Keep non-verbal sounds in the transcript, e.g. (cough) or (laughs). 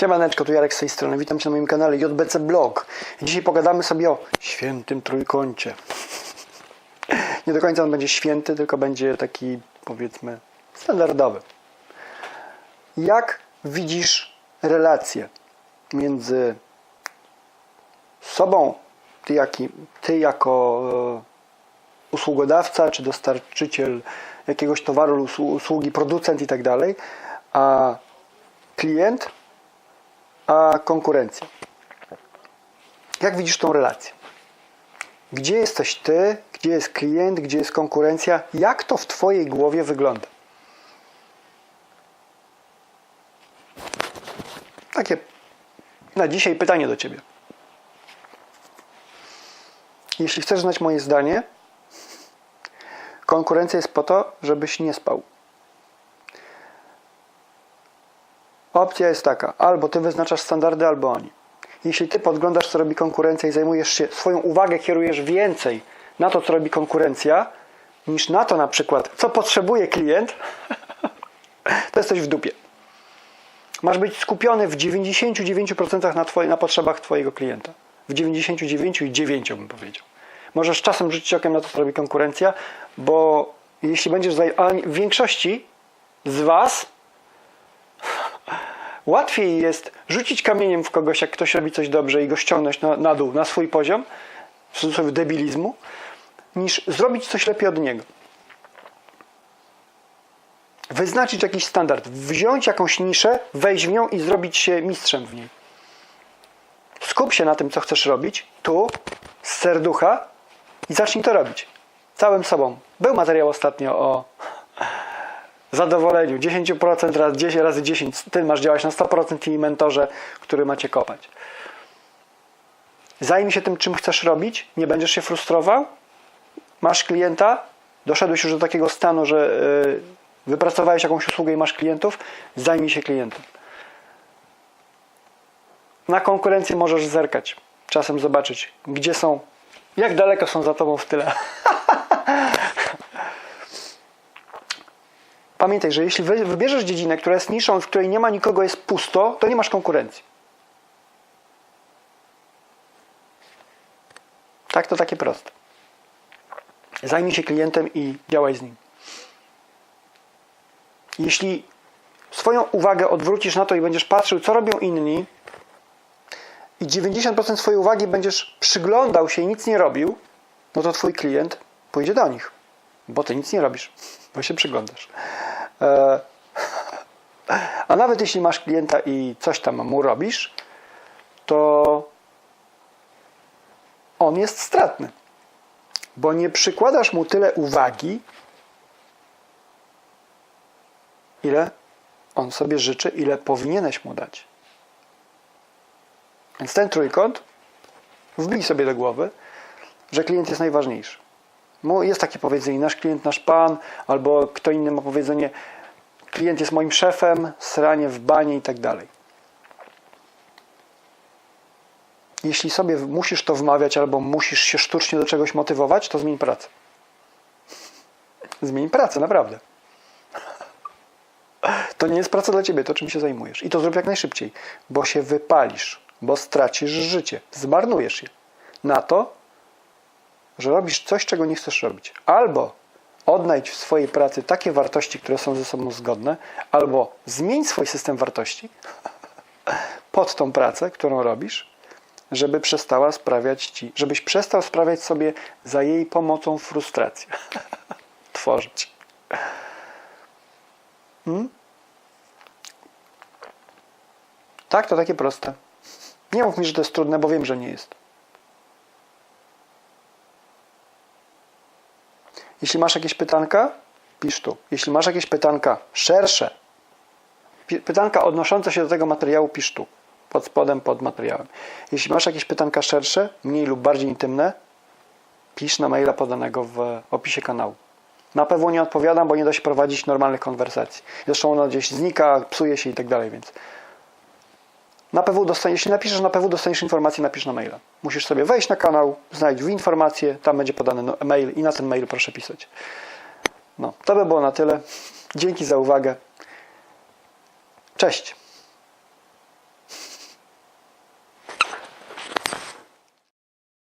Siemaneczko, tu Jarek z tej strony. Witam Cię na moim kanale JBC Blog. Dzisiaj pogadamy sobie o świętym trójkącie. (laughs) Nie do końca on będzie święty, tylko będzie taki, powiedzmy, standardowy. Jak widzisz relacje między sobą, ty, jaki, ty jako e, usługodawca czy dostarczyciel jakiegoś towaru, usługi, producent i tak dalej, a klient, a konkurencja. Jak widzisz tą relację? Gdzie jesteś ty, gdzie jest klient, gdzie jest konkurencja? Jak to w twojej głowie wygląda? Takie na dzisiaj pytanie do ciebie. Jeśli chcesz znać moje zdanie, konkurencja jest po to, żebyś nie spał. Opcja jest taka: albo ty wyznaczasz standardy, albo oni. Jeśli ty podglądasz, co robi konkurencja i zajmujesz się, swoją uwagę kierujesz więcej na to, co robi konkurencja, niż na to na przykład, co potrzebuje klient, to jesteś w dupie. Masz być skupiony w 99% na, twoje, na potrzebach twojego klienta. W 99,9 bym powiedział. Możesz czasem rzucić okiem na to, co robi konkurencja, bo jeśli będziesz w większości z was łatwiej jest rzucić kamieniem w kogoś, jak ktoś robi coś dobrze i go ściągnąć na, na dół, na swój poziom, w cudzysłowie debilizmu, niż zrobić coś lepiej od niego. Wyznaczyć jakiś standard, wziąć jakąś niszę, wejść w nią i zrobić się mistrzem w niej. Skup się na tym, co chcesz robić, tu, z serducha i zacznij to robić. Całym sobą. Był materiał ostatnio o zadowoleniu. 10% razy 10 razy 10. Ty masz działać na 100% i mentorze, który macie kopać. Zajmij się tym, czym chcesz robić. Nie będziesz się frustrował. Masz klienta. Doszedłeś już do takiego stanu, że yy, wypracowałeś jakąś usługę i masz klientów. Zajmij się klientem. Na konkurencję możesz zerkać. Czasem zobaczyć, gdzie są, jak daleko są za tobą w tyle. (laughs) Pamiętaj, że jeśli wy- wybierzesz dziedzinę, która jest niszą, w której nie ma nikogo, jest pusto, to nie masz konkurencji. Tak, to takie proste. Zajmij się klientem i działaj z nim. Jeśli swoją uwagę odwrócisz na to i będziesz patrzył, co robią inni, i 90% swojej uwagi będziesz przyglądał się i nic nie robił, no to twój klient pójdzie do nich, bo ty nic nie robisz, bo się przyglądasz. E, (laughs) A nawet jeśli masz klienta i coś tam mu robisz, to on jest stratny, bo nie przykładasz mu tyle uwagi, ile on sobie życzy, ile powinieneś mu dać. Więc ten trójkąt wbij sobie do głowy, że klient jest najważniejszy. Mo- Jest takie powiedzenie, nasz klient, nasz pan, albo kto inny ma powiedzenie, klient jest moim szefem, sranie w banie i tak dalej. Jeśli sobie musisz to wmawiać, albo musisz się sztucznie do czegoś motywować, to zmień pracę. Zmień pracę, naprawdę. To nie jest praca dla ciebie, to czym się zajmujesz. I to zrób jak najszybciej, bo się wypalisz, bo stracisz życie, zmarnujesz je na to, że robisz coś, czego nie chcesz robić. Albo odnajdź w swojej pracy takie wartości, które są ze sobą zgodne, albo zmień swój system wartości (laughs) pod tą pracę, którą robisz, żeby przestała sprawiać ci, żebyś przestał sprawiać sobie za jej pomocą frustrację. (laughs) Tworzyć. Tak, to takie proste. Nie mów mi, że to jest trudne, bo wiem, że nie jest. Jeśli masz jakieś pytanka, pisz tu. Jeśli masz jakieś pytanka szersze, pytanka odnoszące się do tego materiału, pisz tu. Pod spodem, pod materiałem. Jeśli masz jakieś pytanka szersze, mniej lub bardziej intymne, pisz na maila podanego w opisie kanału. Na pewno nie odpowiadam, bo nie da się prowadzić normalnych konwersacji. Zresztą ona gdzieś znika, psuje się i tak dalej, więc na PW dostaniesz, jeśli napiszesz na PW, dostaniesz informację, napisz na maila. Musisz sobie wejść na kanał, znajdź w informacje, tam będzie podany no- mail i na ten mail proszę pisać. No, to by było na tyle. Dzięki za uwagę. Cześć.